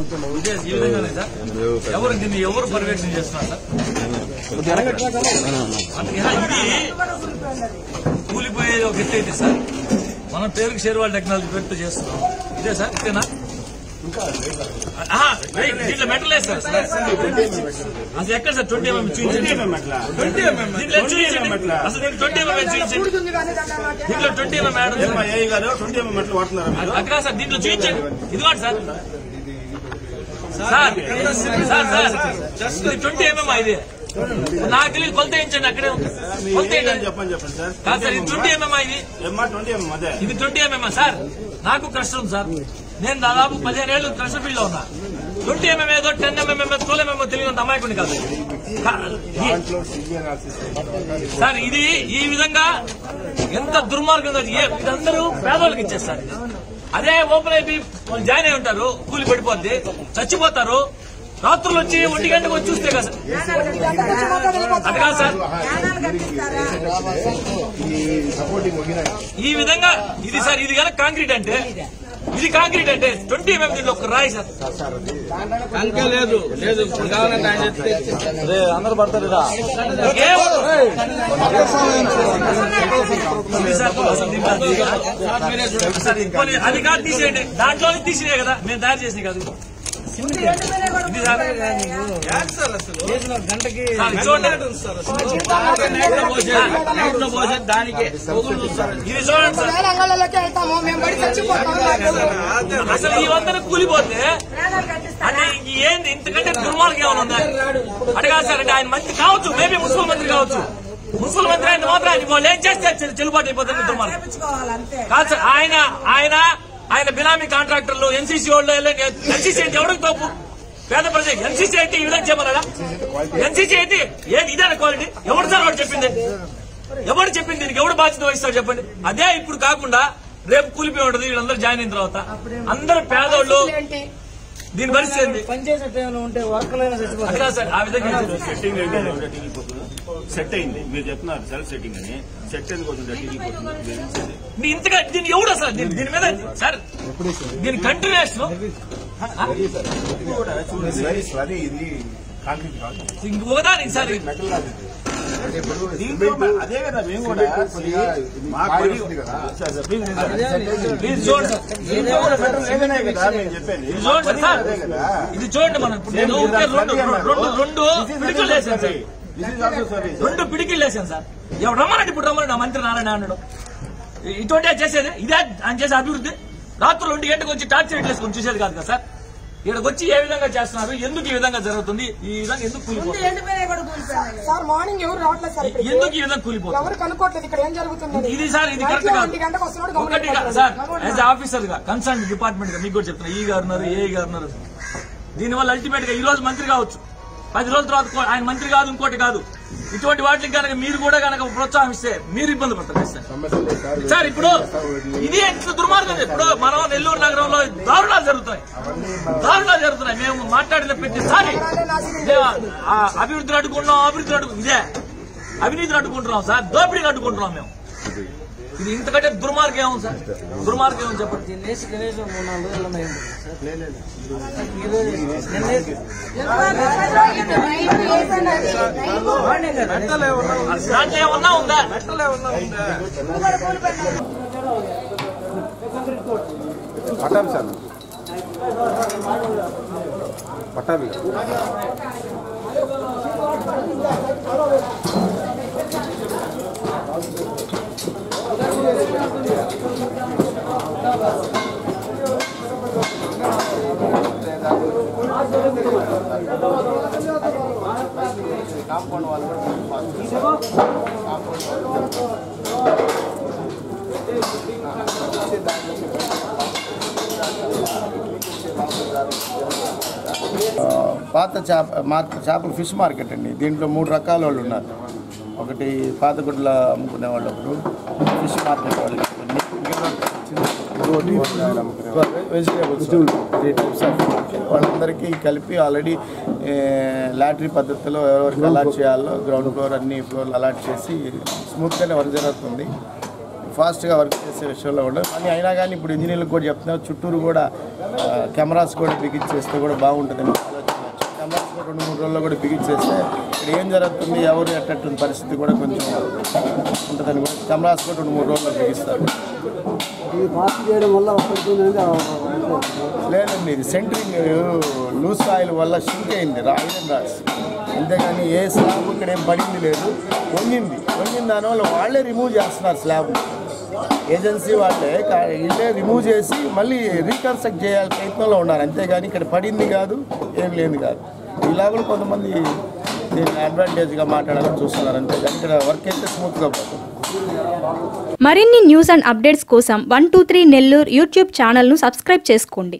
ఈ విధంగానే సార్ ఎవరు దీన్ని ఎవరు పర్యవేక్షణ చేస్తున్నారు సార్ ఇది కూలిపోయేది ఒక ఎత్తు అయితే సార్ మనం పేరుకి షేర్వాల్ టెక్నాలజీ పెడుతూ చేస్తున్నాం ఇదే సార్ ఇదేనా దీంట్లో మెటల్ సార్ అసలు ఎక్కడ సార్ ట్వంటీ ఎంఎం చూపించండి. ట్వంటీ దీంట్లో చూపించండి అసలు ట్వంటీ ఎంఎం చూపించండి దీంట్లో ట్వంటీ ఎంఎం మేడం గారు ట్వంటీ ఎంఎం అక్కడ సార్ దీంట్లో చూపించండి ఇదిగోండి సార్. సార్ సార్ సార్ ఇది ట్వంటీ ఎంఎం ఇది. నాకు తెలియదు కొలత అక్కడే ఉంది. కొలత ఏ గారు వేయండి చెప్పండి చెప్పండి సార్. కాదు సార్ ఇది ట్వంటీ ఎంఎం ఇది. Twenty mm sir. నాకు ఉంది సార్. నేను దాదాపు పదిహేను ఏళ్ళు క్రష్ ఫీల్డ్లో ఉన్నా. ట్వంటీ ఎంఎం ఏదో టెన్ ఎంఎం ఏదో ట్వెల్వ్ ఎంఎం తెలియదు అమాయకుని కాదు. సార్ ఇది ఈ విధంగా ఎంత దుర్మార్గం ఇదందరూ పేదవాళ్ళకి ఇచ్చేస్తారు. అదే ఓపెన్ అయిపోయి వాళ్ళు జాయిన్ అయి ఉంటారు కూలి పడిపోద్ది చచ్చిపోతారు. రాత్రులు వచ్చి ఒంటి గంటకు వచ్చి చూస్తే కదా సార్. అది కాదు సార్. ఈ విధంగా ఇది సార్ ఇది కనుక కాంక్రీట్ అంటే ఇది కాంక్రీట్ అంటే ట్వంటీ ఎంఎం దీంట్లో ఒక రాయి సార్. అంకే లేదు లేదు అందరు పడతారు అది కాదు తీసేయండి దాంట్లోనే తీసినాయి కదా మేము తయారు చేసినాయి కాదు గంటకి దానికే ఇది చూడండి అసలు ఈ వందన కూలిపోతే అంటే ఏంది ఇంతకంటే దుర్మార్గం ఏమైనా ఉందా అడగా సార్ అంటే ఆయన మంత్రి కావచ్చు మేబీ మున్సిపల్ మంత్రి కావచ్చు మున్సిపల్ మంత్రి ఆయన మాత్రం వాళ్ళు ఏం చేస్తే చెల్లుబాటు అయిపోతుంది దుర్మార్గం? కాదు సార్ ఆయన ఆయన ఆయన బినామీ కాంట్రాక్టర్లు ఎన్సీసీ వాళ్ళు ఎన్సీసీ అంటే ఎవరికి తప్పు పేద ప్రజలు ఎన్సీసీ అయితే ఈ విధంగా చేయమన్నారా ఎన్సీసీ అయితే ఏది? ఇదే క్వాలిటీ. ఎవరు సార్ వాడు చెప్పింది? ఎవరు చెప్పింది? దీనికి ఎవడు బాధ్యత వహిస్తాడు చెప్పండి? అదే ఇప్పుడు కాకుండా రేపు కూలిపోయి ఉంటది వీళ్ళందరూ జాయిన్ అయిన తర్వాత. అందరు పేదోళ్ళు ఏంటి? దీని పరిస్థితి ఆ విధంగా సెట్ అయింది. మీరు చెప్తున్నారు సెల్ఫ్ సెట్టింగ్ అని. సెట్ ఎందుకు అవుతుంది టీగిపోతుంది మీరు చూసేది. నీ ఇంతగా దీన్ని ఎవడు అసలు? దీని దీని మీద సార్ దీని కంటిన్యూషన్ సార్ దీంట్లో అదే కదా మేము కూడా సార్, చూడండి కదా మేము ఇది చూడండి ఇది చూడండి మనం రెండు రెండు రెండు సార్ రెండు పిడికిలు వేసాను సార్. ఎవరు రమ్మనండి ఇప్పుడు రమ్మని నా మంత్రి నారాయణ అన్నాడు. ఇటువంటి చేసేది? ఇదే ఆయన చేసే అభివృద్ధి? రాత్రులు ఒంటి గంటకు వచ్చి టార్చర్ వేసుకొని చూసేది కాదు కదా సార్. ఇక్కడికి వచ్చి ఏ విధంగా చేస్తున్నారు? ఎందుకు ఈ విధంగా జరుగుతుంది? ఈ విధంగా ఎందుకు కూలిపోతుంది? ఎండిపోయినాయి కూడా కూలిపోయినాయి. సార్ మార్నింగ్ ఎవరు రావట్లేదు సార్ ఇక్కడికి. ఎందుకు ఈ విధంగా కూలిపోతుంది? ఎవరు కనుక్కోవట్లేదు ఇక్కడ ఏం జరుగుతుంది? ఇది సార్ ఇది కరెక్ట్ కాదు. ఒకటి గవర్నమెంట్ సార్ యాజ్ ఆఫీసర్గా కన్సర్న్ డిపార్ట్మెంట్గా మీకు కూడా చెప్తున్నా ఈ గారు ఉన్నారు ఏ గారు ఉన్నారు. దీనివల్ల అల్టిమేట్గా ఈ రోజు మంత్రి కావచ్చు. పది రోజుల తర్వాత ఆయన మంత్రి కాదు ఇంకోటి కాదు. ఇటువంటి వాటికి కనుక మీరు కూడా కనుక ప్రోత్సాహం ఇస్తే మీరు ఇబ్బంది పడతారు సార్ సార్ ఇప్పుడు ఇది ఎట్లా దుర్మార్గం ఇప్పుడు మనం నెల్లూరు నగరంలో దారుణాలు జరుగుతాయి దారుణాలు జరుగుతున్నాయి. మేము మాట్లాడిన ప్రతిసారి అభివృద్ధిని అడ్డుకుంటున్నాం అభివృద్ధిని అడ్డుకు ఇదే. అవినీతిని అడ్డుకుంటున్నాం సార్ దోపిడీని అడ్డుకుంటున్నాం మేము. ఇది ఇంతకంటే దుర్మార్గం ఏమో సార్ దుర్మార్గం ఏమో చెప్పండి తినేసి కనీసం మూడు నాలుగు రోజులు దాంట్లో ఏమన్నా ఉందా పట్టాభి సార్ పాత చేప మార్కెట్ చేపల ఫిష్ మార్కెట్ అండి. దీంట్లో మూడు రకాల వాళ్ళు ఉన్నారు. ఒకటి పాతగుడ్ల అమ్ముకునే వాళ్ళు ఒకరు. ఫిష్ మార్కెట్ వాళ్ళు వెజిటేబుల్స్ త్రీ టైప్స్ ఆఫ్ వాళ్ళందరికీ కలిపి ఆల్రెడీ లాటరీ పద్ధతిలో ఎవరెవరికి అలాట్ చేయాలో గ్రౌండ్ ఫ్లోర్ అన్ని ఫ్లోర్లు అలాట్ చేసి స్మూత్గానే వర్క్ జరుగుతుంది. ఫాస్ట్గా వర్క్ చేసే విషయంలో కూడా. కానీ అయినా కానీ ఇప్పుడు ఇంజనీర్లకు కూడా చెప్తున్నారు చుట్టూరు కూడా కెమెరాస్ కూడా బిగించేస్తే కూడా బాగుంటుందని ఆలోచన వచ్చింది. కెమెరాస్ కూడా రెండు మూడు రోజుల్లో కూడా బిగించేస్తే ఇక్కడ ఏం జరుగుతుంది ఎవరు ఎట్టట్టుంది పరిస్థితి కూడా కొంచెం ఉంటుందని కూడా కెమెరాస్ కూడా రెండు మూడు రోజుల్లో బిగిస్తారు. ఇది పాస్ చేయడం వల్ల లేదండి ఇది సెంటరింగ్ లూస్ ఆయిల్ వల్ల షింక్ అయింది ఐరన్ రాడ్స్. అంతేగాని ఏ స్లాబ్ ఇక్కడ ఏం పడింది లేదు వంగింది. వంగిన దానివల్ల వాళ్ళే రిమూవ్ చేస్తున్నారు స్లాబ్. ఏజెన్సీ వాళ్ళే వీళ్ళే రిమూవ్ చేసి మళ్ళీ రీకన్స్ట్రక్ట్ చేయాలి ప్రయత్నంలో ఉన్నారు. అంతేగాని ఇక్కడ పడింది కాదు ఏం లేదు కాదు. ఇలా కూడా కొంతమంది దీన్ని అడ్వాంటేజ్గా మాట్లాడాలని చూస్తున్నారు అంతేగాని ఇక్కడ వర్క్ అయితే స్మూత్గా పోతుంది. మరిన్ని న్యూస్ అండ్ అప్డేట్స్ కోసం one two three Nellore YouTube ఛానల్ను సబ్స్క్రైబ్ చేసుకోండి.